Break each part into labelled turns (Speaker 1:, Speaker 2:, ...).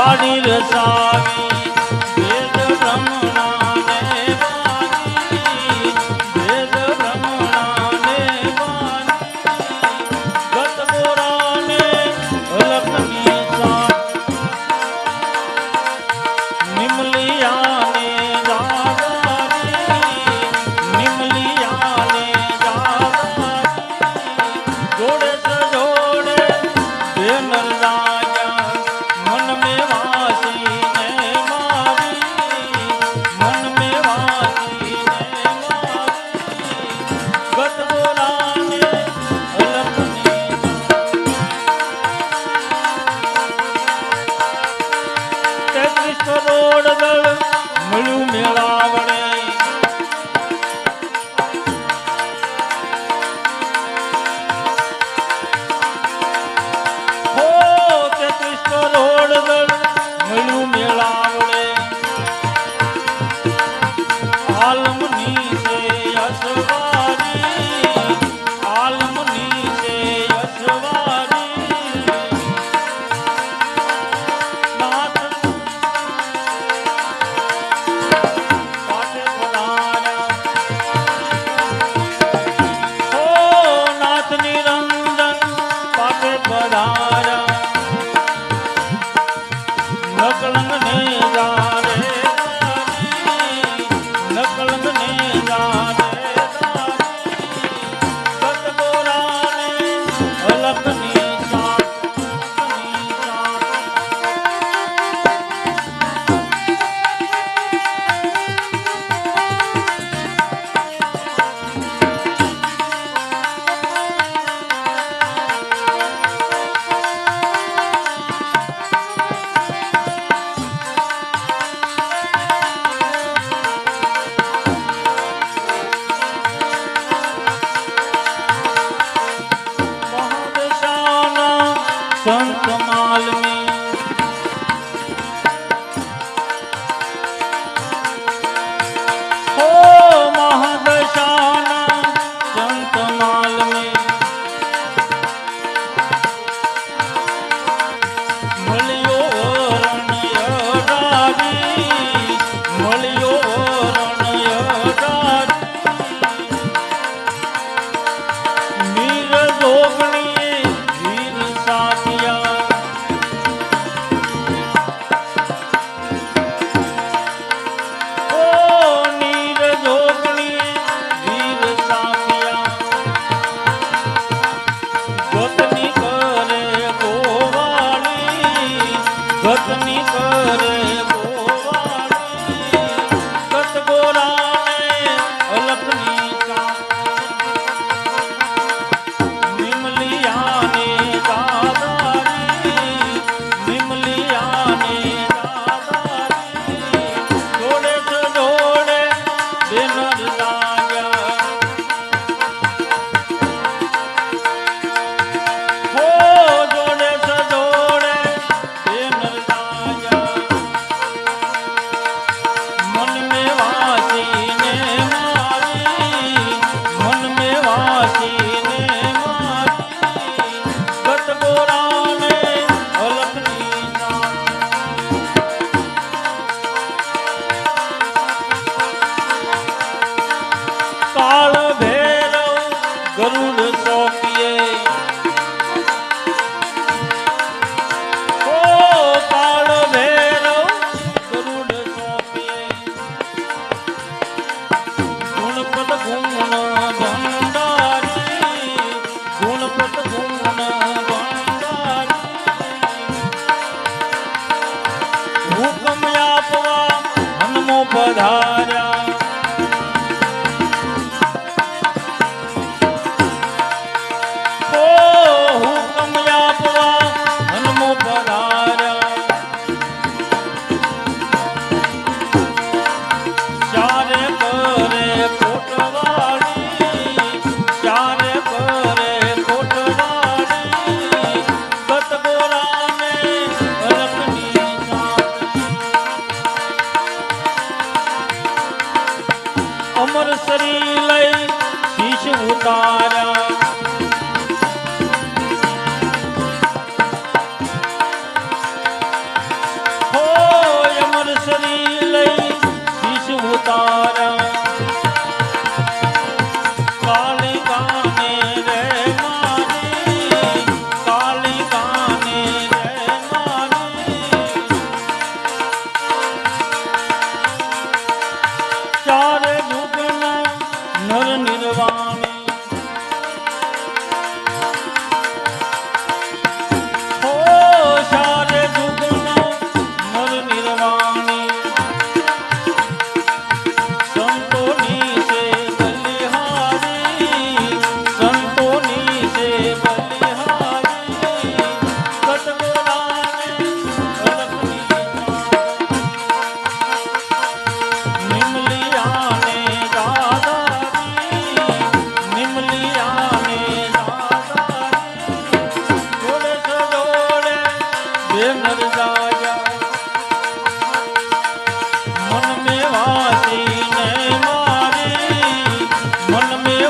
Speaker 1: વાણી રસાવી વેદ બ્રહ્મણાને પાણી વેદ બ્રહ્મણાને પાણી ગત પુરાને લગ્ન નિમલિયા रा मालूम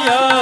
Speaker 1: Maria.